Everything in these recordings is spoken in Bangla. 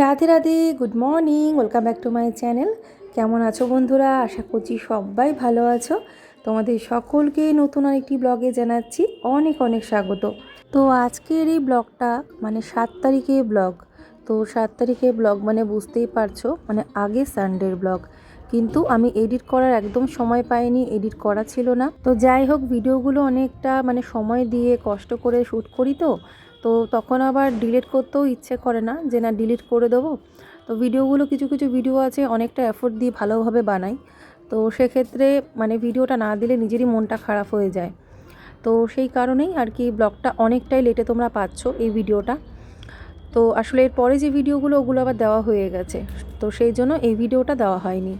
Radhe Radhe good morning welcome back to my channel কেমন আছো বন্ধুরা? আশা করছি সবাই ভালো আছো। তোমাদের সকলকে নতুন আরেকটি ব্লগে জানাচ্ছি অনেক অনেক স্বাগত। তো আজকের এই ব্লগটা মানে সাত তারিখে ব্লগ। তো সাত তারিখে ব্লগ মানে বুঝতেই পারছ মানে আগে সানডের ব্লগ। কিন্তু আমি এডিট করার একদম সময় পাইনি এডিট করা ছিল না। তো যাই হোক, ভিডিওগুলো অনেকটা মানে সময় দিয়ে কষ্ট করে শ্যুট করি তো। তো তখন আবার ডিলিট করতেও ইচ্ছে করে না যে না ডিলিট করে দেবো। তো ভিডিওগুলো কিছু কিছু ভিডিও আছে, অনেকটা এফোর্ট দিয়ে ভালোভাবে বানাই। তো সেক্ষেত্রে মানে ভিডিওটা না দিলে নিজেরই মনটা খারাপ হয়ে যায়। তো সেই কারণেই আর কি ব্লগটা অনেকটাই লেটে তোমরা পাচ্ছ এই ভিডিওটা। তো আসলে এর পরে যে ভিডিওগুলো, ওগুলো আবার দেওয়া হয়ে গেছে। তো সেই জন্য এই ভিডিওটা দেওয়া হয়নি।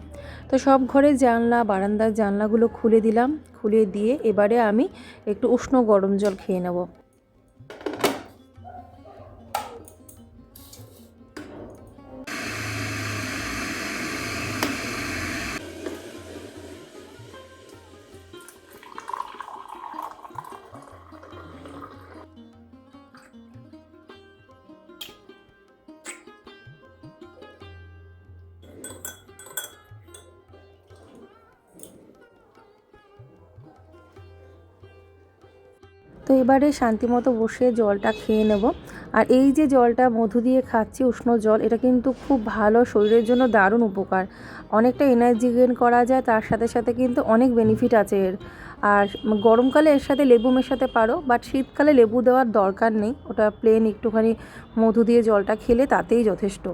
তো সব ঘরের জানলা, বারান্দার জানলাগুলো খুলে দিলাম। খুলে দিয়ে এবারে আমি একটু উষ্ণ গরম জল খেয়ে নেব। এবারে শান্তিমতো বসে জলটা খেয়ে নেব। আর এই যে জলটা মধু দিয়ে খাচ্ছি, উষ্ণ জল, এটা কিন্তু খুব ভালো, শরীরের জন্য দারুণ উপকার। অনেকটা এনার্জি গেন করা যায়, তার সাথে সাথে কিন্তু অনেক বেনিফিট আছে এর। আর গরমকালে এর সাথে লেবু মেশাতে পারো বাট শীতকালে লেবু দেওয়ার দরকার নেই। ওটা প্লেন একটুখানি মধু দিয়ে জলটা খেলে তাতেই যথেষ্ট।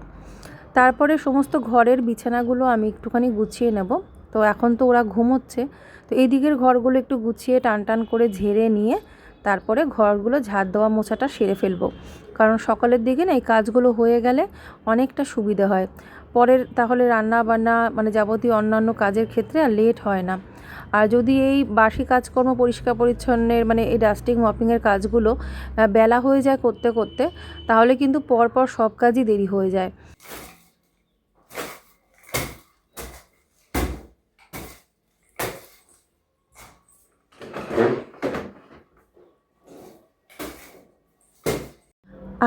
তারপরে সমস্ত ঘরের বিছানাগুলো আমি একটুখানি গুছিয়ে নেব। তো এখন তো ওরা ঘুমোচ্ছে, তো এই দিকের ঘরগুলো একটু গুছিয়ে টান টান করে ঝেড়ে নিয়ে তারপরে ঘরগুলো ঝাড় দেওয়া মোছাটা সেরে ফেলব। কারণ সকালের দিকে না এই কাজগুলো হয়ে গেলে অনেকটা সুবিধে হয়। পরের তাহলে রান্না বান্না মানে যাবতীয় অন্যান্য কাজের ক্ষেত্রে আর লেট হয় না। আর যদি এই বাসি কাজকর্ম পরিষ্কার পরিচ্ছন্নের মানে এই ডাস্টিং, মপিংয়ের কাজগুলো বেলা হয়ে যায় করতে করতে, তাহলে কিন্তু পরপর সব কাজই দেরি হয়ে যায়।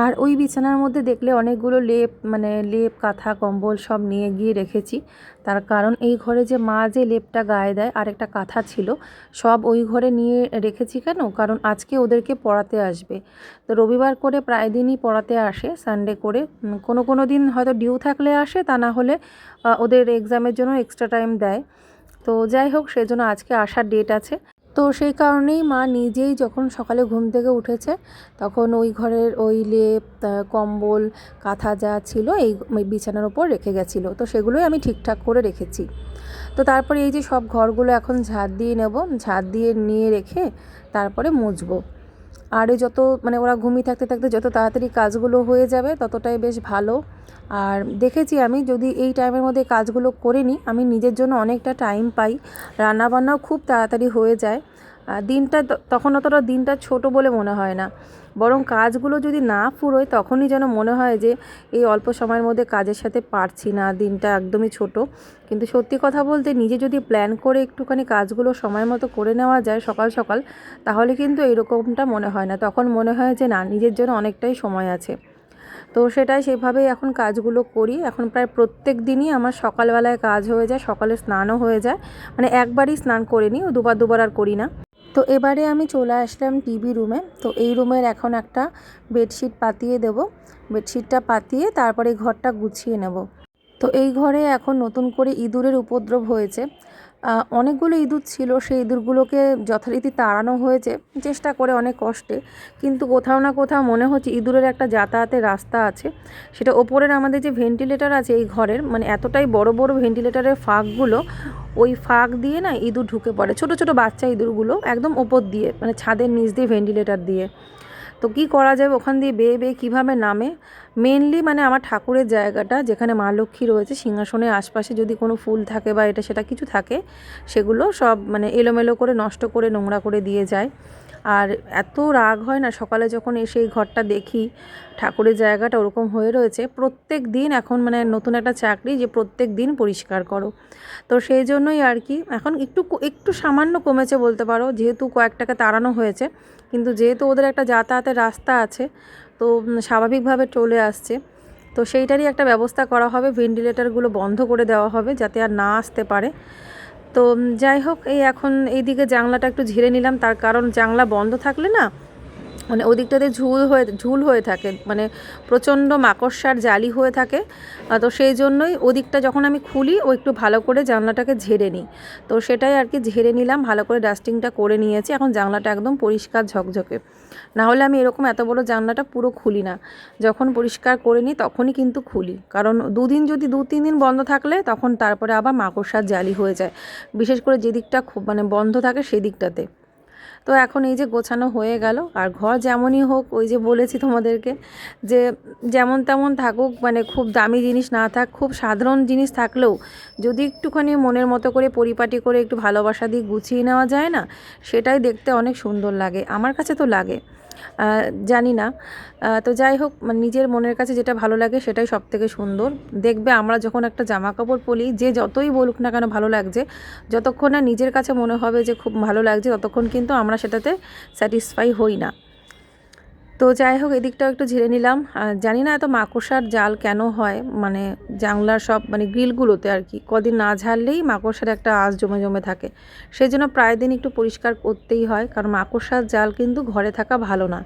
আর ওই বিছানার মধ্যে দেখলে অনেকগুলো লেপ মানে লেপ, কাঁথা, কম্বল সব নিয়ে গিয়ে রেখেছি। তার কারণ এই ঘরে যে মা যে লেপটা গায়ে দেয়, আর একটা কাঁথা ছিল, সব ওই ঘরে নিয়ে রেখেছি কেন? কারণ আজকে ওদেরকে পড়াতে আসবে। তো রবিবার করে প্রায় দিনই পড়াতে আসে সানডে করে। কোনো কোনো দিন হয়তো ডিউ থাকলে আসে, তা না হলে ওদের এক্সামের জন্য এক্সট্রা টাইম দেয়। তো যাই হোক, সেজন্য আজকে আসার ডেট আছে। তো সেই কারণেই মা নিজেই যখন সকালে ঘুম থেকে উঠেছে, তখন ওই ঘরের ওই লেপ কম্বল, কাঁথা যা ছিল এই বিছানার ওপর রেখে গেছিল। তো সেগুলোই আমি ঠিকঠাক করে রেখেছি। তো তারপরে এই যে সব ঘরগুলো এখন ঝাড় দিয়ে নেব, ঝাড় দিয়ে নিয়ে রেখে তারপরে মুছবো। আর যত মানে ওরা ঘুমিয়ে থাকতে থাকতে যত তাড়াতাড়ি কাজগুলো হয়ে যাবে ততটাই বেশ ভালো। আর দেখেছি আমি যদি এই টাইমের মধ্যে কাজগুলো করে নিই, আমি নিজের জন্য অনেকটা টাইম পাই। রান্নাবান্নাও খুব তাড়াতাড়ি হয়ে যায়। দিনটা তখন অতটা দিনটা ছোট বলে মনে হয় না। বরং কাজগুলো যদি না ফুরোয়, তখনই যেন মনে হয় যে এই অল্প সময়ের মধ্যে কাজের সাথে পারছি না, দিনটা একদমই ছোট। কিন্তু সত্যি কথা বলতে নিজে যদি প্ল্যান করে একটুখানি কাজগুলো সময় মতো করে নেওয়া যায় সকাল সকাল, তাহলে কিন্তু এরকমটা মনে হয় না। তখন মনে হয় যে না, নিজের জন্য অনেকটাই সময় আছে। তো সেটাই সেভাবেই এখন কাজগুলো করি। এখন প্রায় প্রত্যেক দিনই আমার সকালবেলায় কাজ হয়ে যায়, সকালে স্নানও হয়ে যায়। মানে একবারই স্নান করে নিই, ও দুবার দুবার আর করি না। তো এবারে আমি চলে আসলাম টিভি রুমে। তো এই রুমের এখন একটা বেডশিট পাতিয়ে দেব। বেডশিটটা পাতিয়ে তারপরে ঘরটা গুছিয়ে নেব। তো এই ঘরে এখন নতুন করে ইঁদুরের উপদ্রব হয়েছে। অনেকগুলো ইঁদুর ছিল, সেই ইঁদুরগুলোকে যথারীতি তাড়ানো হয়েছে, চেষ্টা করে অনেক কষ্টে। কিন্তু কোথাও না কোথাও মনে হচ্ছে ইঁদুরের একটা যাতায়াতের রাস্তা আছে। সেটা ওপরের আমাদের যে ভেন্টিলেটার আছে এই ঘরের মানে এতটাই বড় বড় ভেন্টিলেটারের ফাঁকগুলো, ওই ফাঁক দিয়ে না ইঁদুর ঢুকে পড়ে। ছোট ছোট বাচ্চা ইঁদুরগুলো একদম ওপর দিয়ে মানে ছাদের নিচ দিয়ে ভেন্টিলেটার দিয়ে। তো কি করা যাবে ওখান দিয়ে বেয়ে বেয়ে কীভাবে নামে? মেনলি মানে আমার ঠাকুরের জায়গাটা, যেখানে মা লক্ষ্মী রয়েছে, সিংহাসনের আশপাশে যদি কোনো ফুল থাকে বা এটা সেটা কিছু থাকে, সেগুলো সব মানে এলোমেলো করে নষ্ট করে নোংরা করে দিয়ে যায়। আর এত রাগ হয় না, সকালে যখন এসে এই ঘরটা দেখি, ঠাকুরের জায়গাটা ওরকম হয়ে রয়েছে, প্রত্যেক দিন এখন মানে নতুন একটা চাকরি যে প্রত্যেক দিন পরিষ্কার করো। তো সেই জন্যই আর কি, এখন একটু একটু সামান্য কমেছে বলতে পারো, যেহেতু কয়েকটাকে তাড়ানো হয়েছে, কিন্তু যেহেতু ওদের একটা যাতায়াতের রাস্তা আছে, তো স্বাভাবিকভাবে চলে আসছে। তো সেইটারই একটা ব্যবস্থা করা হবে ভেন্টিলেটারগুলো বন্ধ করে দেওয়া হবে, যাতে আর না আসতে পারে। তো যাই হোক, এই এখন এইদিকে জানলাটা একটু ঝেড়ে নিলাম। তার কারণ জানলা বন্ধ থাকলে না মানে ওদিকটাতে ঝুল হয়ে ঝুল হয়ে থাকে মানে প্রচণ্ড মাকড়সার জালি হয়ে থাকে। তো সেই জন্যই ওদিকটা যখন আমি খুলি, ও একটু ভালো করে জানলাটাকে ঝেড়ে নিই। তো সেটাই আর কি ঝেড়ে নিলাম, ভালো করে ডাস্টিংটা করে নিয়েছি। এখন জানলাটা একদম পরিষ্কার ঝকঝকে। না হলে আমি এরকম এত বড় জানলাটা পুরো খুলি না। যখন পরিষ্কার করে নিই, তখনই কিন্তু খুলি। কারণ দুদিন যদি দু, তিন দিন বন্ধ থাকলে, তখন তারপরে আবার মাকড়সার জালি হয়ে যায়। বিশেষ করে যে দিকটা খুব মানে বন্ধ থাকে সেই দিকটাতে তো এখন এই যে গোছানো হয়ে গেল, আর ঘর যেমনই হোক, ওই যে বলেছি তোমাদেরকে যে যেমন তেমন থাকুক মানে খুব দামি জিনিস না থাক, খুব সাধারণ জিনিস থাকলেও যদি একটুখানি মনের মতো করে পরিপাটি করে একটু ভালোবাসা দিয়ে গুছিয়ে নেওয়া যায় না, সেটাই দেখতে অনেক সুন্দর লাগে। আমার কাছে তো লাগে। জানি না। তো যাই হোক মানে নিজের মনের কাছে যেটা ভালো লাগে সেটাই সব থেকে সুন্দর। দেখবে আমরা যখন একটা জামা কাপড় পরি, যে যতই বলুক না কেন ভালো লাগছে, যতক্ষণ না নিজের কাছে মনে হবে যে খুব ভালো লাগছে, ততক্ষণ কিন্তু আমরা সেটাতে স্যাটিসফাই হই না। তো যাই হোক, এদিকটাও একটু ঝেড়ে নিলাম। জানি না এত মাকড়সার জাল কেন হয় মানে জানলার সব মানে গ্রিলগুলোতে আর কি, কদিন না ঝাড়লেই মাকড়সার একটা আঁশ জমে জমে থাকে। সেই জন্য প্রায় দিন একটু পরিষ্কার করতেই হয়, কারণ মাকড়সার জাল কিন্তু ঘরে থাকা ভালো না।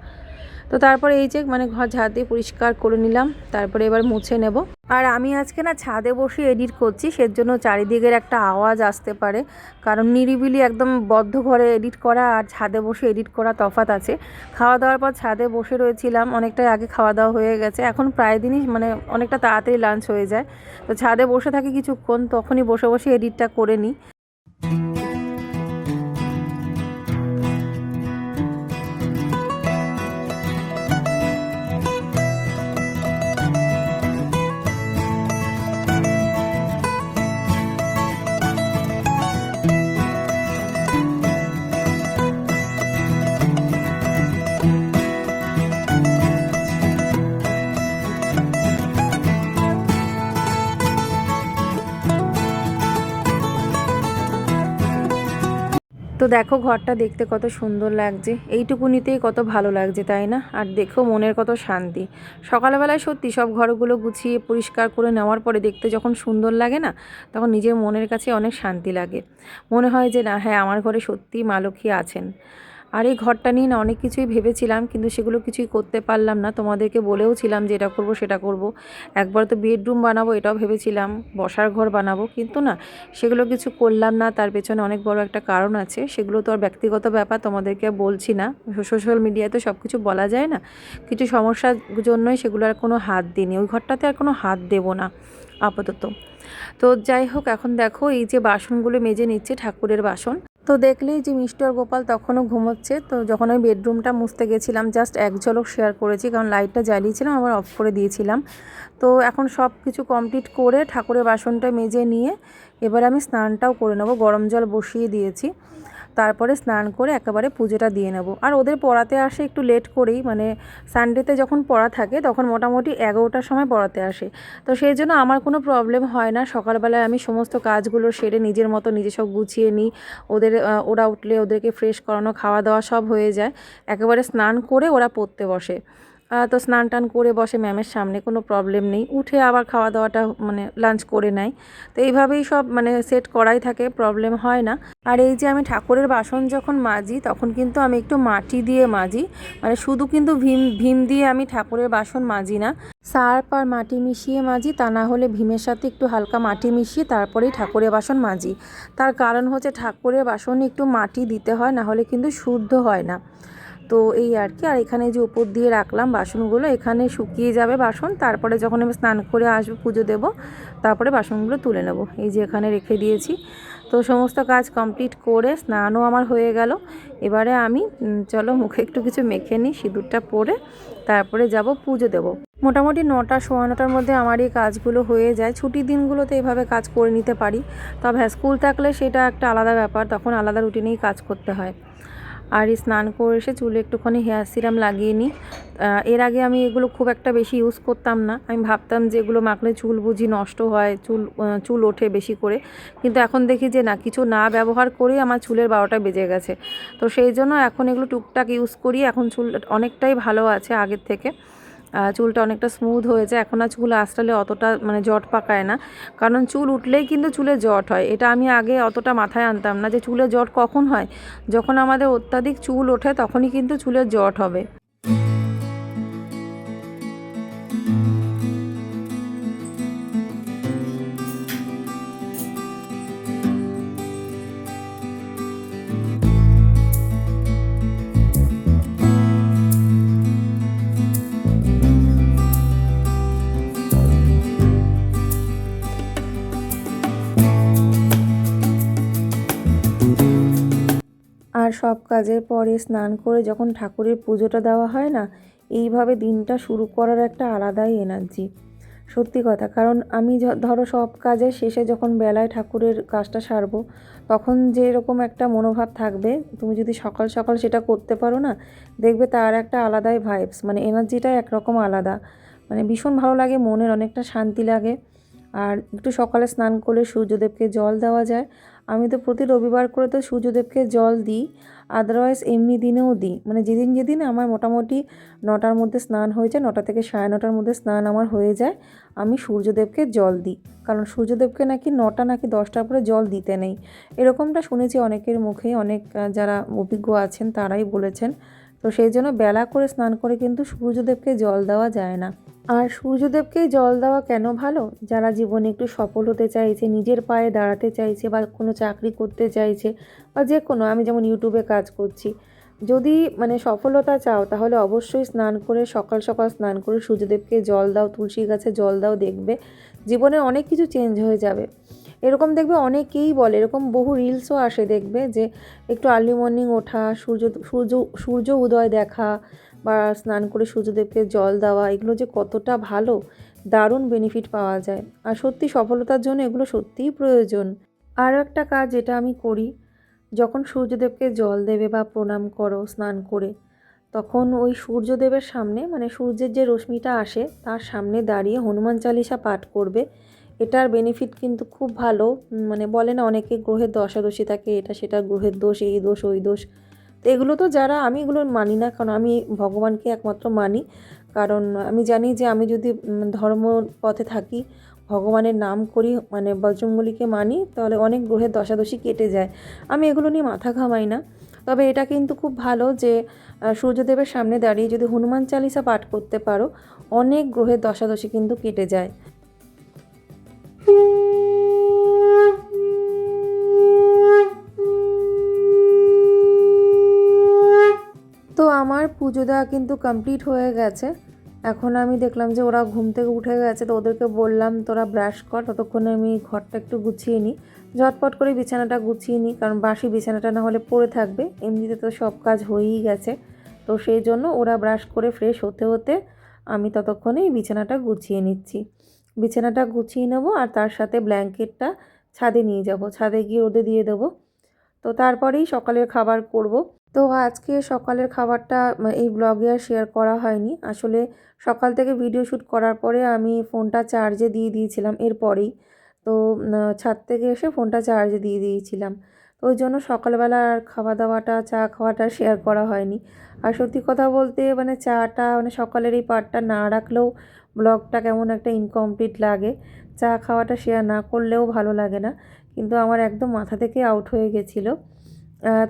তো তারপরে এই যে মানে ঘর ঝাড় দিয়ে পরিষ্কার করে নিলাম, তারপরে এবার মুছে নেব। আর আমি আজকে না ছাদে বসে এডিট করছি, সেজন্য চারিদিকের একটা আওয়াজ আসতে পারে, কারণ নিরিবিলি একদম বদ্ধ ঘরে এডিট করা আর ছাদে বসে এডিট করা তফাত আছে। খাওয়া দাওয়ার পর ছাদে বসে রয়েছিলাম, অনেকটাই আগে খাওয়া দাওয়া হয়ে গেছে, এখন প্রায় দিনই মানে অনেকটা তাড়াতাড়ি লাঞ্চ হয়ে যায়। তো ছাদে বসে থাকি কিছুক্ষণ, তখনই বসে বসে এডিটটা করে নিই। তো দেখো ঘরটা দেখতে কত সুন্দর লাগছে। এইটুকুনিতেই কত ভালো লাগছে, তাই না? আর দেখো মনের কত শান্তি। সকালবেলায় সত্যি সব ঘরগুলো গুছিয়ে পরিষ্কার করে নেওয়ার পরে দেখতে যখন সুন্দর লাগে না, তখন নিজের মনের কাছে অনেক শান্তি লাগে। মনে হয় যে না হ্যাঁ আমার ঘরে সত্যি মা লক্ষ্মী আছেন। আর এই ঘরটা নিয়ে না অনেক কিছুই ভেবেছিলাম, কিন্তু সেগুলো কিছুই করতে পারলাম না। তোমাদেরকে বলেও ছিলাম যে এটা করব, সেটা করব। একবার তো বেডরুম বানাবো, এটাও ভেবেছিলাম, বসার ঘর বানাবো। কিন্তু না, সেগুলো কিছু করলাম না, তার পেছনে অনেক বড় একটা কারণ আছে। সেগুলো তো আর ব্যক্তিগত ব্যাপার, তোমাদেরকে বলছি না। সোশ্যাল মিডিয়ায় তো সব কিছু বলা যায় না। কিছু সমস্যার জন্যই সেগুলো আর কোনো হাত দিইনি। ওই ঘরটাতে আর কোনো হাত দেবো না, আপাতত। তো যাই হোক, এখন দেখো এই যে বাসনগুলো মেজে নিচ্ছে ঠাকুরের বাসন। তো দেখলেই যে মিষ্টি আর গোপাল তখনও ঘুমোচ্ছে। তো যখন আমি বেডরুমটা মুছতে গেছিলাম জাস্ট এক ঝলক শেয়ার করেছি, কারণ লাইটটা জ্বালিয়েছিলাম, আবার অফ করে দিয়েছিলাম। তো এখন সব কিছু কমপ্লিট করে ঠাকুরের বাসনটা মেজে নিয়ে এবার আমি স্নানটাও করে নেব, গরম জল বসিয়ে দিয়েছি। তারপরে স্নান করে একেবারে পুজোটা দিয়ে নেব। আর ওদের পড়াতে আসে একটু লেট করেই মানে সানডেতে যখন পড়া থাকে তখন মোটামুটি এগারোটার সময় পড়াতে আসে। তো সেই জন্য আমার কোনো প্রবলেম হয় না। সকালবেলায় আমি সমস্ত কাজগুলো সেরে নিজের মতো নিজে সব গুছিয়ে নিই। ওদের ওরা উঠলে ওদেরকে ফ্রেশ করানো, খাওয়া দাওয়া সব হয়ে যায়। একেবারে স্নান করে ওরা পড়তে বসে। তো স্নান টান করে বসে ম্যামের সামনে, কোনো প্রবলেম নেই। উঠে আবার খাওয়া দাওয়াটা মানে লাঞ্চ করে নেয়। তো এইভাবেই সব মানে সেট করাই থাকে প্রবলেম হয় না। আর এই যে আমি ঠাকুরের বাসন যখন মাজি, তখন কিন্তু আমি একটু মাটি দিয়ে মাজি। মানে শুধু কিন্তু ভীম ভীম দিয়ে আমি ঠাকুরের বাসন মাজি না। সার্প আর মাটি মিশিয়ে মাজি, তা না হলে ভীমের সাথে একটু হালকা মাটি মিশিয়ে তারপরেই ঠাকুরের বাসন মাজি। তার কারণ হচ্ছে ঠাকুরের বাসনে একটু মাটি দিতে হয়, না হলে কিন্তু শুদ্ধ হয় না। তো এই আর কি। আর এখানে যে উপর দিয়ে রাখলাম বাসনগুলো, এখানে শুকিয়ে যাবে বাসন। তারপরে যখন আমি স্নান করে আসব, পুজো দেব, তারপরে বাসনগুলো তুলে নেব। এই যে এখানে রেখে দিয়েছি। তো সমস্ত কাজ কমপ্লিট করে স্নানও আমার হয়ে গেল। এবারে আমি চলো মুখে একটু কিছু মেখে নিই, সিঁদুরটা পরে তারপরে যাব পুজো দেব। মোটামুটি নটা, সোয়া নটার মধ্যে আমার এই কাজগুলো হয়ে যায়। ছুটির দিনগুলোতে এভাবে কাজ করে নিতে পারি। তবে স্কুল থাকলে সেটা একটা আলাদা ব্যাপার। তখন আলাদা রুটিনেই কাজ করতে হয়। আর এই স্নান করে এসে চুলে একটুখানি হেয়ার সিরাম লাগিয়ে নিই। এর আগে আমি এগুলো খুব একটা বেশি ইউজ করতাম না। আমি ভাবতাম যে এগুলো মাখলে চুল বুঝি নষ্ট হয়, চুল চুল ওঠে বেশি করে। কিন্তু এখন দেখি যে না, কিছু না ব্যবহার করেই আমার চুলের বারোটা বেজে গেছে। তো সেই জন্য এখন এগুলো টুকটাক ইউজ করি। এখন চুল অনেকটাই ভালো আছে আগের থেকে। চুলটা অনেকটা স্মুথ হয়েছে। এখন আর চুল আসলে অতটা মানে জট পাকায় না। কারণ চুল উঠলেই কিন্তু চুলে জট হয়। এটা আমি আগে অতটা মাথায় আনতাম না যে চুলে জট কখন হয়? যখন আমাদের অত্যাধিক চুল ওঠে, তখনই কিন্তু চুলের জট হবে। কাজের পরে স্নান করে যখন ঠাকুরের পুজোটা দেওয়া হয় না, এইভাবে দিনটা শুরু করার একটা আলাদাই এনার্জি সত্যি কথা, কারণ আমি ধরো সব কাজের শেষে যখন বেলায় ঠাকুরের কাজটা সারবো, তখন যেরকম একটা মনোভাব থাকবে, তুমি যদি সকাল সকাল সেটা করতে পারো না, দেখবে তার একটা আলাদাই ভাইবস মানে এনার্জিটাই একরকম আলাদা। মানে ভীষণ ভালো লাগে, মনের অনেকটা শান্তি লাগে। আর একটু সকালে স্নান করলে সূর্যদেবকে জল দেওয়া যায় আমি তো প্রতি রবিবার করে তো সূর্যদেবকে জল দিই আদারওয়াইজ এমনি দিনেও দিই। মানে যেদিন যেদিন আমার মোটামুটি নটার মধ্যে স্নান হয়ে যায়, নটা থেকে সাড়ে নটার মধ্যে স্নান আমার হয়ে যায়, আমি সূর্যদেবকে জল দিই। কারণ সূর্যদেবকে নাকি নটা নাকি দশটার পরে জল দিতে নেই। এরকমটা শুনেছি অনেকের মুখে, অনেক যারা অভিজ্ঞ আছেন তারাই বলেছেন। তো সেই জন্য বেলা করে স্নান করে কিন্তু সূর্যদেবকে জল দেওয়া যায় না। আর সূর্যদেবকে জল দেওয়া কেন ভালো? যারা জীবনে একটু সফল হতে চাইছে, নিজের পায়ে দাঁড়াতে চাইছে বা কোনো চাকরি করতে চাইছে বা যে কোনো, আমি যেমন ইউটিউবে কাজ করছি, যদি মানে সফলতা চাও, তাহলে অবশ্যই স্নান করে, সকাল সকাল স্নান করে সূর্যদেবকে জল দাও, তুলসী গাছে জল দাও, দেখবে জীবনে অনেক কিছু চেঞ্জ হয়ে যাবে। এরকম দেখবে অনেকেই বলে, এরকম বহু রিলসও আসে দেখবে যে, একটু আর্লি মর্নিং ওঠা, সূর্য সূর্য সূর্য উদয় দেখা বা স্নান করে সূর্যদেবকে জল দেওয়া, এগুলো যে কতটা ভালো, দারুণ বেনিফিট পাওয়া যায়। আর সত্যি সফলতার জন্য এগুলো সত্যিই প্রয়োজন। আরও একটা কাজ যেটা আমি করি, যখন সূর্যদেবকে জল দেবে বা প্রণাম করো, স্নান করে, তখন ওই সূর্যদেবের সামনে মানে সূর্যের যে রশ্মিটা আসে, তার সামনে দাঁড়িয়ে হনুমান চালিসা পাঠ করবে। এটার বেনিফিট কিন্তু খুব ভালো। মানে বলে না, অনেকে গ্রহের দশাদশী থাকে, এটা সেটা গ্রহের দোষ, এই দোষ, ওই দোষ। তো এগুলো তো যারা, আমি এগুলো মানি না, কারণ আমি ভগবানকে একমাত্র মানি। কারণ আমি জানি যে আমি যদি ধর্ম পথে থাকি, ভগবানের নাম করি মানে বজরঙ্গলিকে মানি, তাহলে অনেক গ্রহের দশাদশী কেটে যায়। আমি এগুলো নিয়ে মাথা ঘামাই না। তবে এটা কিন্তু খুব ভালো যে সূর্যদেবের সামনে দাঁড়িয়ে যদি হনুমান চালিসা পাঠ করতে পারো, অনেক গ্রহের দশাদশী কিন্তু কেটে যায়। আমার পুজো দেওয়া কিন্তু কমপ্লিট হয়ে গেছে। এখন আমি দেখলাম যে ওরা ঘুম থেকে উঠে গেছে তো ওদেরকে বললাম, তোরা ব্রাশ কর, ততক্ষণে আমি ঘরটা একটু গুছিয়ে নিই। ঝটপট করে বিছানাটা গুছিয়ে নিই, কারণ বাসি বিছানাটা না হলে পড়ে থাকবে। এমনিতে তো সব কাজ হয়েই গেছে। তো সেই জন্য ওরা ব্রাশ করে ফ্রেশ হতে হতে আমি ততক্ষণেই বিছানাটা গুছিয়ে নিচ্ছি। বিছানাটা গুছিয়ে নেব আর তার সাথে ব্ল্যাঙ্কেটটা ছাদে নিয়ে যাব। ছাদে গিয়ে রোদে দিয়ে দেবো। তো তারপরেই সকালের খাবার করব। তো আজকে সকালের খাবারটা এই ব্লগে আর শেয়ার করা হয়নি। আসলে সকাল থেকে ভিডিও শ্যুট করার পরে আমি ফোনটা চার্জে দিয়ে দিয়েছিলাম এরপরেই। তো ছাদ থেকে এসে ফোনটা চার্জে দিয়ে দিয়েছিলাম। তো ওই জন্য সকালবেলা আর খাওয়া দাওয়াটা চা খাওয়াটা শেয়ার করা হয়নি। আর সত্যি কথা বলতে মানে চাটা মানে সকালের এই পার্টটা না রাখলেও ব্লগটা কেমন একটা ইনকমপ্লিট লাগে। চা খাওয়াটা শেয়ার না করলেও ভালো লাগে না। কিন্তু আমার একদম মাথা থেকে আউট হয়ে গেছিল।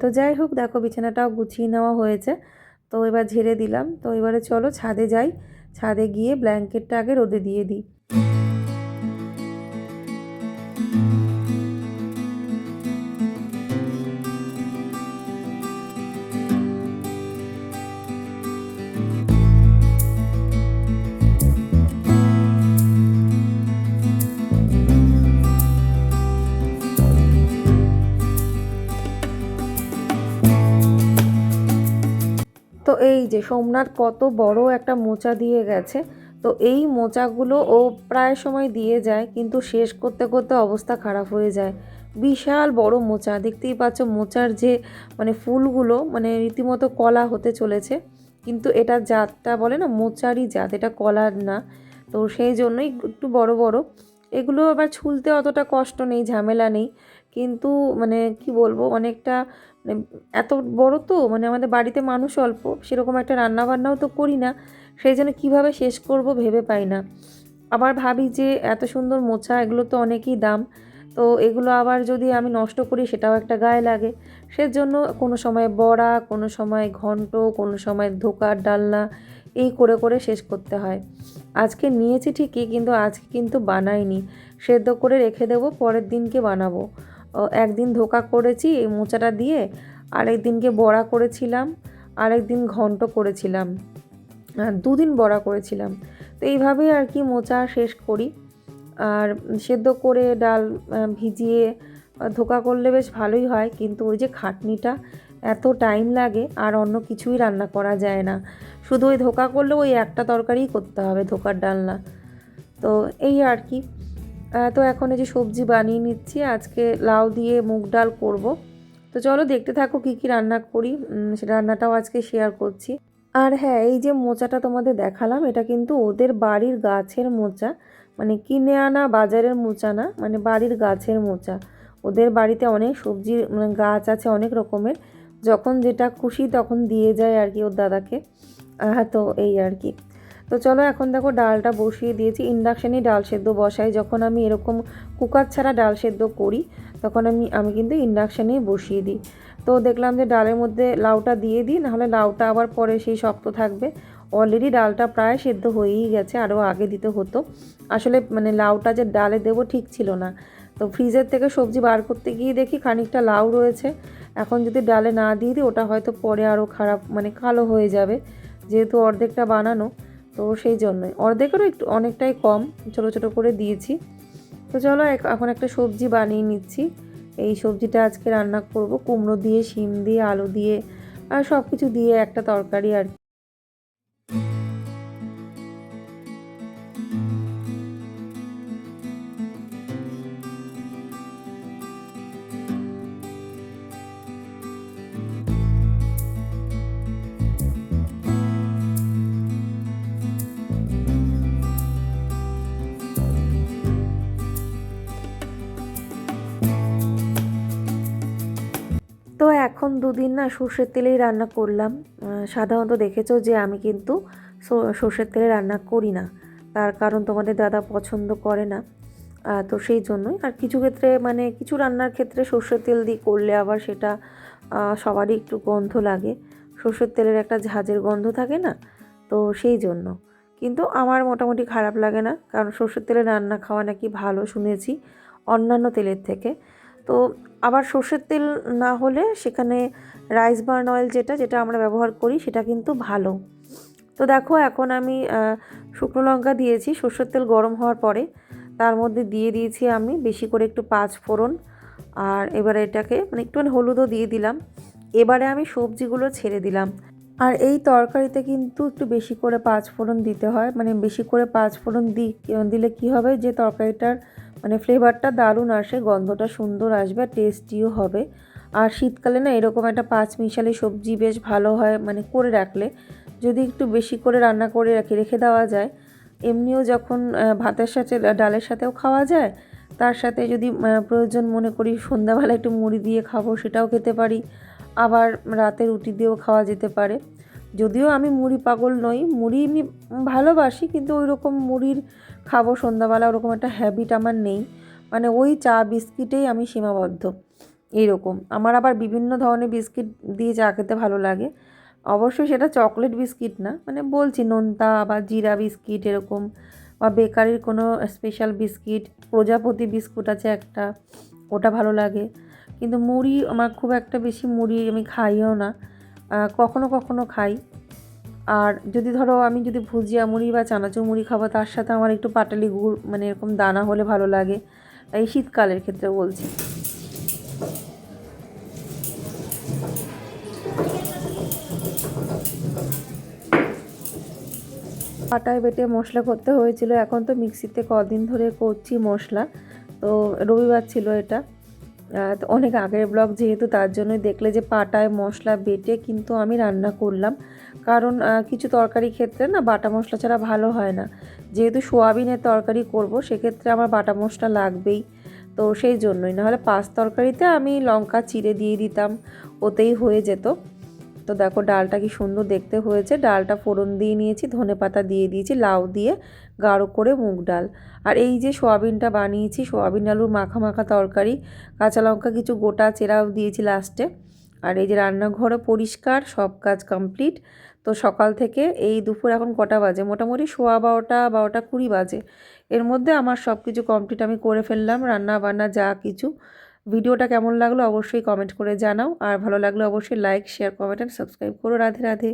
তো যাই হোক, দেখো বিছানাটাও গুছিয়ে নেওয়া হয়েছে। তো এবার ঝেড়ে দিলাম। তো এবারে চলো ছাদে যাই। ছাদে গিয়ে ব্ল্যাঙ্কেটটা আগে রোদে দিয়ে দিই। এই যে সোমনাথ কত বড় একটা মোচা দিয়ে গেছে, তো এই মোচাগুলো ও প্রায় সময় দিয়ে যায়, কিন্তু শেষ করতে করতে অবস্থা খারাপ হয়ে যায়। বিশাল বড় মোচা, দেখতেই পাচ্ছ মোচার যে মানে ফুলগুলো মানে রীতিমতো কলা হতে চলেছে, কিন্তু এটা জাতটা বলে না, মোচারই জাত, এটা কলার না। তো সেই জন্যই একটু বড় বড়। এগুলো আবার ছুলতে অতটা কষ্ট নেই, ঝামেলা নেই, কিন্তু মানে কি বলব, অনেকটা মানে এত বড় তো মানে আমাদের বাড়িতে মানুষ অল্প, সেরকম একটা রান্না বান্নাও তো করি না, সেই জন্য কীভাবে শেষ করব ভেবে পাই না। আবার ভাবি যে এত সুন্দর মোচা, এগুলো তো অনেকই দাম, তো এগুলো আবার যদি আমি নষ্ট করি সেটাও একটা গায়ে লাগে। সেজন্য কোনো সময় বড়া, কোনো সময় ঘন্ট, কোনো সময় ধোকার ডালনা, এই করে করে শেষ করতে হয়। আজকে নিয়েছি ঠিকই, কিন্তু আজকে কিন্তু বানাইনি। সেদ্ধ করে রেখে দেবো, পরের দিনকে বানাবো। একদিন ধোকা করেছি, এই মোচাটা দিয়ে আরেক দিনকে বড়া করেছিলাম আরেক দিন ঘন্ট করেছিলাম দুদিন বড়া করেছিলাম। তো এইভাবেই আর কি মোচা শেষ করি। আর সেদ্ধ করে ডাল ভিজিয়ে ধোকা করলে বেশ ভালোই হয়, কিন্তু ওই যে খাটনিটা এত টাইম লাগে, আর অন্য কিছুই রান্না করা যায় না। শুধু ওই ধোকা করলে ওই একটা তরকারিই করতে হবে, ধোকার ডালনা। তো এই আর কি। তো এখন এই যে সবজি বানিয়ে নিচ্ছি আজকে লাউ দিয়ে মুগ ডাল করব। তো চলো দেখতে থাকো কী কী রান্না করি সে রান্নাটাও আজকে শেয়ার করছি। আর হ্যাঁ এই যে মোচাটা তোমাদের দেখালাম এটা কিন্তু ওদের বাড়ির গাছের মোচা মানে কিনে আনা বাজারের মোচা না মানে বাড়ির গাছের মোচা। ওদের বাড়িতে অনেক সবজির মানে গাছ আছে অনেক রকমের যখন যেটা খুশি তখন দিয়ে যায় আর কি ওর দাদাকে। আহ, তো এই আর কি। তো চলো এখন দেখো ডালটা বসিয়ে দিয়েছি। ইন্ডাকশানে ডাল সেদ্ধ বসাই। যখন আমি এরকম কুকার ছাড়া ডাল সেদ্ধ করি, তখন আমি আমি কিন্তু ইন্ডাকশানেই বসিয়ে দিই। তো দেখলাম যে ডালের মধ্যে লাউটা দিয়ে দিই, নাহলে লাউটা আবার পরে সেই শক্ত থাকবে। অলরেডি ডালটা প্রায় সেদ্ধ হয়েই গেছে, আরও আগে দিতে হতো। আসলে মানে লাউটা যে ডালে দেবো ঠিক ছিল না। তো ফ্রিজের থেকে সবজি বার করতে গিয়ে দেখি খানিকটা লাউ রয়েছে। এখন যদি ডালে না দিয়ে দিই, ওটা হয়তো পরে আরও খারাপ মানে কালো হয়ে যাবে। যেহেতু অর্ধেকটা বানানো তো সেই জন্যই। অর্ধেকেরও একটু, অনেকটাই কম। ছোটো ছোটো করে দিয়েছি। তো চলো এখন একটা সবজি বানিয়ে নিচ্ছি। এই সবজিটা আজকে রান্না করব। কুমড়ো দিয়ে, শিম দিয়ে, আলু দিয়ে, আর সব কিছু দিয়ে একটা তরকারি আর এখন দুদিন না সর্ষের তেলেই রান্না করলাম। সাধারণত দেখেছ যে আমি কিন্তু সর্ষের তেলে রান্না করি না। তার কারণ তোমাদের দাদা পছন্দ করে না। তো সেই জন্যই। আর কিছু ক্ষেত্রে মানে কিছু রান্নার ক্ষেত্রে সর্ষের তেল দিয়ে করলে আবার সেটা সবারই একটু গন্ধ লাগে। সর্ষের তেলের একটা ঝাঁঝের গন্ধ থাকে না? তো সেই জন্য। কিন্তু আমার মোটামুটি খারাপ লাগে না। কারণ সর্ষের তেলে রান্না খাওয়া নাকি ভালো শুনেছি। অন্যান্য তেলের থেকে। তো আবার সর্ষের তেল না হলে সেখানে রাইস বার্ন অয়েল যেটা যেটা আমরা ব্যবহার করি সেটা কিন্তু ভালো। তো দেখো এখন আমি শুকনো লঙ্কা দিয়েছি, সর্ষের তেল গরম হওয়ার পরে তার মধ্যে দিয়ে দিয়েছি আমি বেশি করে একটু পাঁচ ফোড়ন। আর এবারে এটাকে মানে একটুখানি হলুদও দিয়ে দিলাম। এবারে আমি সবজিগুলো ছেড়ে দিলাম। আর এই তরকারিতে কিন্তু একটু বেশি করে পাঁচ ফোড়ন দিতে হয়। মানে বেশি করে পাঁচ ফোড়ন দি, দিলে কি হবে? যে তরকারিটার মানে ফ্লেভারটা দারুণ আসে, গন্ধটা সুন্দর আসবে আর টেস্টিও হবে। আর শীতকালে না এরকম একটা পাঁচ মিশালি সবজি বেশ ভালো হয় মানে করে রাখলে। যদি একটু বেশি করে রান্না করে রাখি, রেখে দেওয়া যায়, এমনিও যখন ভাতের সাথে ডালের সাথেও খাওয়া যায়, তার সাথে যদি প্রয়োজন মনে করি সন্ধ্যাবেলা একটু মুড়ি দিয়ে খাব সেটাও খেতে পারি। আবার রাতে রুটি দিয়েও খাওয়া যেতে পারে। যদিও আমি মুড়ি পাগল নই, মুড়ি এমনি ভালোবাসি, কিন্তু ওই রকম মুড়ির খাব সন্ধ্যাবেলা, ওরকম একটা হ্যাবিট আমার নেই। মানে ওই চা বিস্কিটেই আমি সীমাবদ্ধ। এইরকম আমার আবার বিভিন্ন ধরনের বিস্কিট দিয়ে চা খেতে ভালো লাগে। অবশ্যই সেটা চকলেট বিস্কিট না মানে বলছি নোনতা বা জিরা বিস্কিট এরকম বা বেকারির কোনো স্পেশাল বিস্কিট, প্রজাপতি বিস্কুট আছে একটা, ওটা ভালো লাগে। কিন্তু মুড়ি, আমার খুব একটা বেশি মুড়ি আমি খাইও না। কখনো কখনো খাই। আর যদি ধরো আমি যদি ভুজিয়া মুড়ি বা চানাচুর মুড়ি খাব, তার সাথে আমার একটু পাটালি গুড় মানে এরকম দানা হলে ভালো লাগে। এই শীতকালের ক্ষেত্রে বলছি। পাটায় বেটে মশলা করতে হয়েছিল। এখন তো মিক্সিতে কদিন ধরে করছি মশলা। তো রবিবার ছিল এটা। তো অনেক আগের ব্লগ, যেহেতু তার জন্যই দেখলে যে পাটায় মশলা বেটে কিন্তু আমি রান্না করলাম। কারণ কিছু তরকারি ক্ষেত্রে না বাটা মশলা ছাড়া ভালো হয় না। যেহেতু সোয়াবিনের তরকারি করব, সেক্ষেত্রে আমার বাটা মশলা লাগবেই। তো সেই জন্যই, নাহলে পাঁচ তরকারিতে আমি লঙ্কা, চিড়ে দিয়ে দিতাম, ওতেই হয়ে যেত। তো দেখো ডালটা কি সুন্দর দেখতে হয়েছে। ডালটা ফোড়ন দিয়ে নিয়েছি, ধনে পাতা দিয়ে দিয়েছি, লাউ দিয়ে গাঢ় করে মুগ ডাল। আর এই যে সোয়াবিনটা বানিয়েছি, সোয়াবিন আলুর মাখা মাখা তরকারি, কাঁচা লঙ্কা কিছু গোটা চেরাও দিয়েছি লাস্টে। আর এই যে রান্নাঘরও পরিষ্কার, সব কাজ কমপ্লিট তো সকাল থেকে এই দুপুর এখন কটা বাজে? মোটামুটি সোয়া বারোটা বারোটা কুড়ি বাজে। এর মধ্যে আমার সব কিছু কমপ্লিট আমি করে ফেললাম রান্না বান্না যা কিছু। ভিডিওটা কেমন লাগল অবশ্যই কমেন্ট করে জানাও। আর ভালো লাগল অবশ্যই like share comment and subscribe করো। রাধে রাধে।